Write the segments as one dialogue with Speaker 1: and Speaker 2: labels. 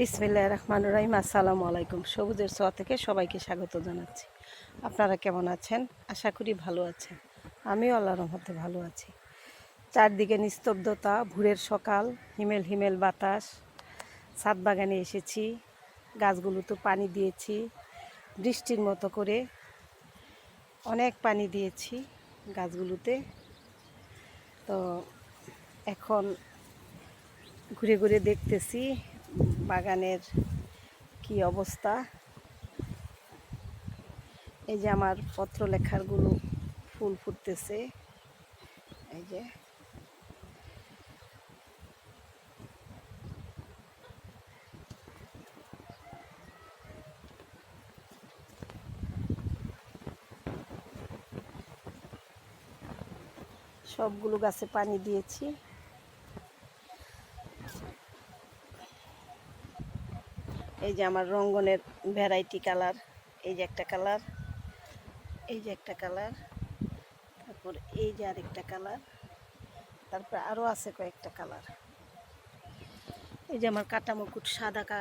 Speaker 1: বিসমিল্লাহ রহমান রহিম, আসসালামু আলাইকুম। সবুজের ছোঁয়া থেকে সবাইকে স্বাগত জানাচ্ছি। আপনারা কেমন আছেন? আশা করি ভালো আছেন। আমিও আল্লাহর রহমতে ভালো আছি। চারদিকে নিস্তব্ধতা, ভোরের সকাল, হিমেল হিমেল বাতাস। ছাদ বাগানে এসেছি গাছগুলোতে পানি দিয়েছি, বৃষ্টির মতো করে অনেক পানি দিয়েছি গাছগুলোতে। তো এখন ঘুরে ঘুরে দেখতেছি বাগানের কি অবস্থা? এই যে আমার পত্র লেখারগুলো ফুল ফুটতেছে। এই যে। সবগুলো গাছে পানি দিয়েছি। এই যে আমার রঙ্গনের ভ্যারাইটি কালার, এই যে একটা কালার, এই যে একটা কালার, তারপর এই যে আরেকটা কালার, তারপর আরও আছে কয়েকটা কালার। এই যে আমার কাটা মুকুট সাদা কা,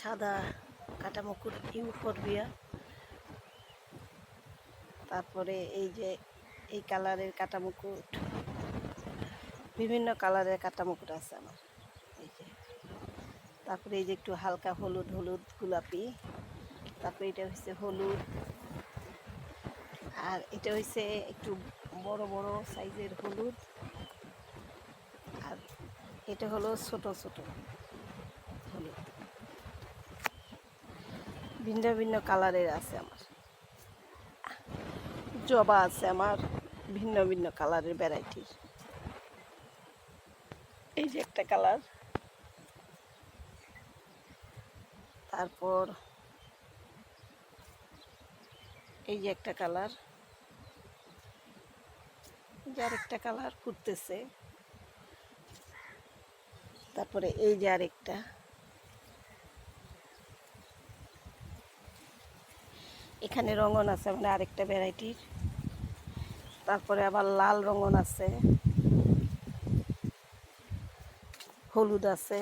Speaker 1: সাদা কাটা মুকুট ইউ ইউফরবিয়া তারপরে এই যে এই কালারের কাটা মুকুট বিভিন্ন কালারের কাটা মুকুট আছে আমার। তারপরে এই যে একটু হালকা হলুদ হলুদ গোলাপি। তারপরে এটা হচ্ছে হলুদ। আর এটা হচ্ছে একটু বড় বড় সাইজের হলুদ। আর এটা হলো ছোট ছোট হলুদ। ভিন্ন ভিন্ন কালারের আছে আমার। জবা আছে আমার, ভিন্ন ভিন্ন কালারের ভ্যারাইটির। এই যে একটা কালার। তারপর এই যে একটা কালার যে আরেকটা কালার ফুটতেছে। তারপরে এই যে আরেকটা। এখানে রঙন আছে মানে আরেকটা ভ্যারাইটির। তারপরে আবার লাল রঙন আছে। হলুদ আছে।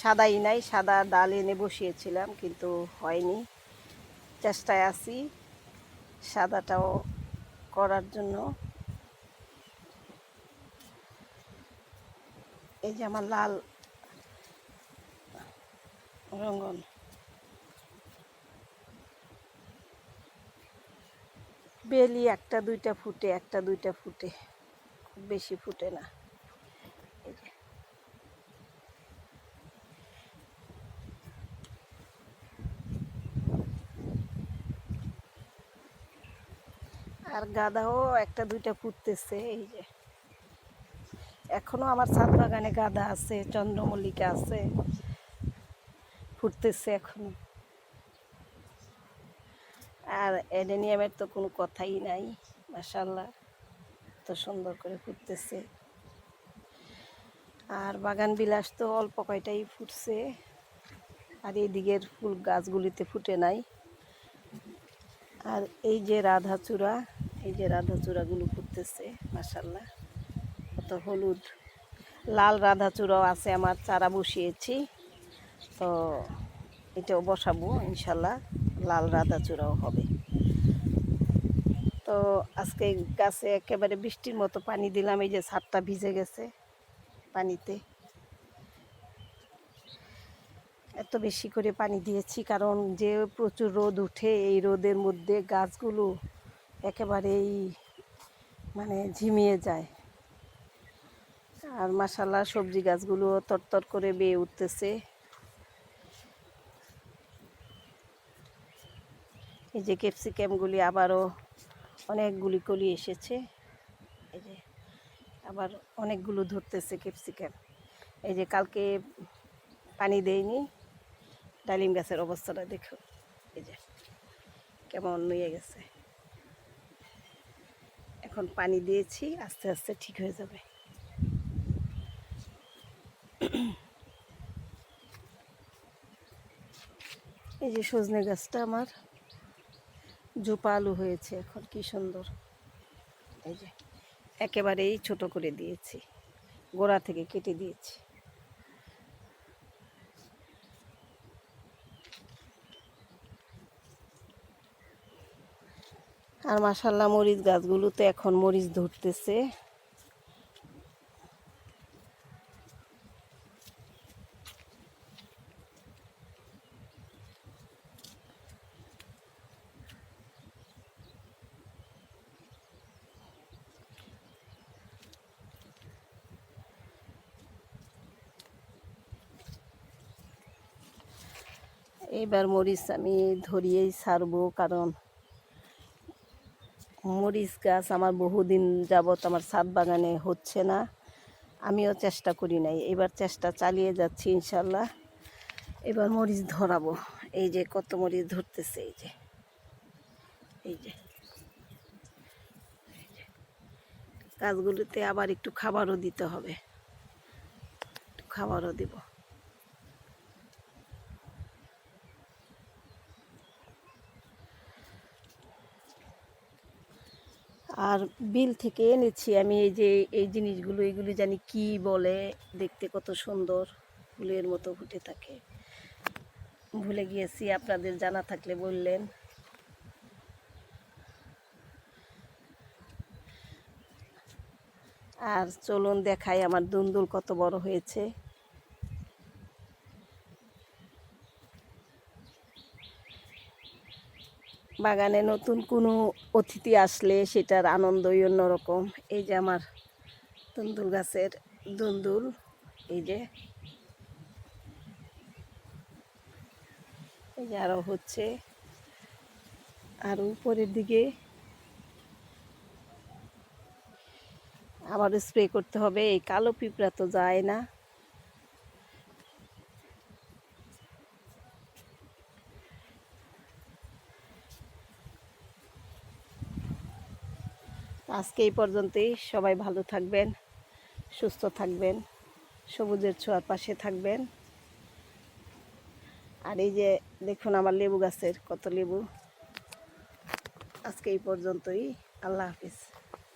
Speaker 1: সাদাই নাই, সাদা ডাল এনে বসিয়েছিলাম, কিন্তু হয়নি। চেষ্টায় আছি সাদাটাও করার জন্য। এই যে আমার লাল রঙ্গন। বেলি একটা দুইটা ফুটে, একটা দুইটা ফুটে। বেশি ফুটে না। আর গাঁদাও একটা, দুইটা ফুটতেছে এই যে। এখনও আমার ছাদ বাগানে গাঁদা আছে, চন্দ্রমল্লিকা আছে, ফুটতেছে এখনও। আর এডেনিয়ামের তো কোনো কথাই নাই মাসাল্লাহ তো সুন্দর করে ফুটতেছে। আর বাগান বিলাস তো অল্প কয়টাই ফুটছে, আর এই দিকের ফুল গাছগুলিতে ফুটে নাই। আর এই যে রাধাচূড়া এই যে রাধাচূড়াগুলো ফুটতেছে মাসাল্লাহ কত হলুদ। লাল রাধা চূড়াও আছে আমার, চারা বসিয়েছি। তো এটাও বসাবো ইনশাল্লাহ লাল রাধাচূড়াও হবে। তো আজকে গাছে একেবারে বৃষ্টির মতো পানি দিলাম, এই যে ছাদটা ভিজে গেছে পানিতে। এত বেশি করে পানি দিয়েছি, কারণ যে প্রচুর রোদ উঠে, এই রোদের মধ্যে গাছগুলো একেবারেই মানে ঝিমিয়ে যায়। আর মাসাল্লাহ সবজি গাছগুলো তরতর করে বেয়ে উঠতেছে। এই যে ক্যাপসিকামগুলি আবারও অনেকগুলি কলি এসেছে। এই যে আবার অনেকগুলো ধরতেছে ক্যাপসিকাম। এই যে কালকে পানি দেয়নি, ডালিম গাছের অবস্থাটা দেখো। এই যে কেমন নুয়ে গেছে। এখন পানি দিয়েছি, আস্তে আস্তে ঠিক হয়ে যাবে। এই যে সজনে গাছটা আমার, জোপা আলু হয়েছে এখন, কি সুন্দর। এই যে, একেবারেই ছোট করে দিয়েছি, গোড়া থেকে কেটে দিয়েছি। আর মাসাল্লাহ মরিচ গাছগুলোতে এখন মরিচ ধরতেছে। এবার মরিচ আমি ধরিয়েই ছাড়বো কারণ মরিচ গাছ আমার বহুদিন যাবত আমার ছাদ বাগানে হচ্ছে না। আমিও চেষ্টা করি নাই। এবার চেষ্টা চালিয়ে যাচ্ছি ইনশাল্লাহ। এবার মরিচ ধরাবো। এই যে কত মরিচ ধরতেছে, এই যে। এই যে। এই যে। গাছগুলোতে আবার একটু খাবারও দিতে হবে। একটু খাবারও দিব। আর বিল থেকে এনেছি আমি এই যে, এই জিনিসগুলো এইগুলো জানি কি বলে, দেখতে কত সুন্দর, ফুলের মতো ফুটে থাকে। ভুলে গিয়েছি আপনাদের জানা থাকলে বললেন। আর চলুন দেখাই আমার দুন্দুল কত বড় হয়েছে। বাগানে নতুন কোনো অতিথি আসলে সেটার আনন্দই অন্যরকম। এই যে আমার দুন্দুল গাছের দুন্দুল এই যে। এই যে আরও হচ্ছে। আর উপরের দিকে আবার স্প্রে করতে হবে, এই কালো পিঁপড়া তো যায় না। আজকে এই পর্যন্তই। সবাই ভালো থাকবেন, সুস্থ থাকবেন, সবুজের ছোঁয়ার পাশে থাকবেন। আর এই যে দেখুন আমার লেবু গাছের কত লেবু। আজকে এই পর্যন্তই। আল্লাহ হাফিজ।